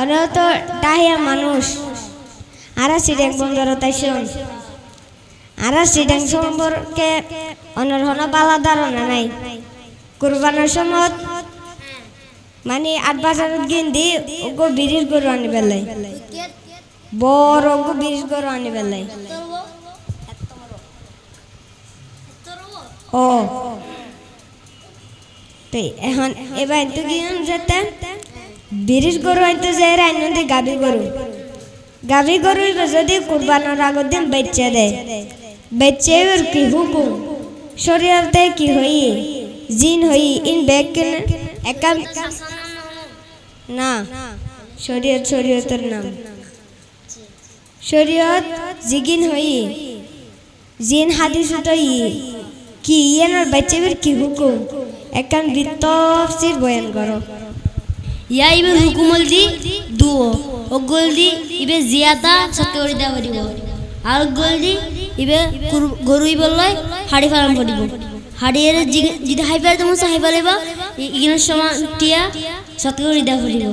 ওরা তো ডাহিয়া মানুষ। আর সিডেং বন্ধুর তাই শোন। আর সিডেং সম্পর্কে অনর হন ধারণা নাই। সময় মানে আট বাজার গিন্দি ওগো বিরির গরু আনি বেলাই বড় ওগো বিরির গরু আনি বেলাই ও। এখন এবার তো গিয়ে যেতে? বিরিশ গরু আনতে যায় রান্নতে গাভী গরু। গাভী গরু যদি কুরবানোর আগের দিন বেচে দেয়। বেচে ওর কি হুকুম? শরীরতে কি হই জিন হই ইন ব্যাগ কেন? না শরীয়ত শরীয়তের নাম। শরীয়ত জিগিন হই জিন হাদিস তই কি ইয়ানোর বাচ্চাদের কি হুকুম? একান বিতফসির বয়ান করো ইয়া ইবে হুকুমল দি দুও। ও গোল দি ইবে জিয়াতা সত্য করে দেওয়া পারিব আর গোল দি ইবে কুর- গরু ইবে লয় হাড়ি ফার্ম করিব। হাড়ি এর যদি হাই পারে তোমার হাই পারিবা ইগিনের সময় টিয়া সত্য করে দেওয়া পারিব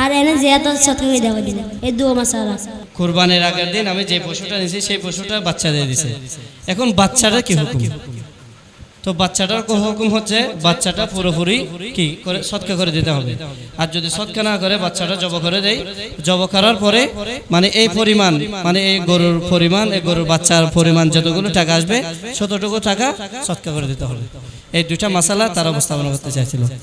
আর এনে জিয়াতা সত্য করে দেওয়া পারিব এই দুও মাসালা। কোরবানির আগের দিন আমি যে পশুটা নিয়েছি সেই পশুটা বাচ্চা দিয়ে দিছে। এখন বাচ্চাটা কি হুকুম? তো বাচ্চাটার হুকুম হচ্ছে বাচ্চাটা পুরোপুরি কি করে সৎকা করে দিতে হবে। আর যদি সৎকা না করে বাচ্চাটা জব করে দেয়, জব করার পরে মানে এই পরিমাণ মানে এই গরুর পরিমাণ, এই গরুর বাচ্চার পরিমাণ যতগুলো টাকা আসবে ততটুকু টাকা সৎকা করে দিতে হবে। এই দুইটা মশালা তারা উপস্থাপনা করতে চাইছিল।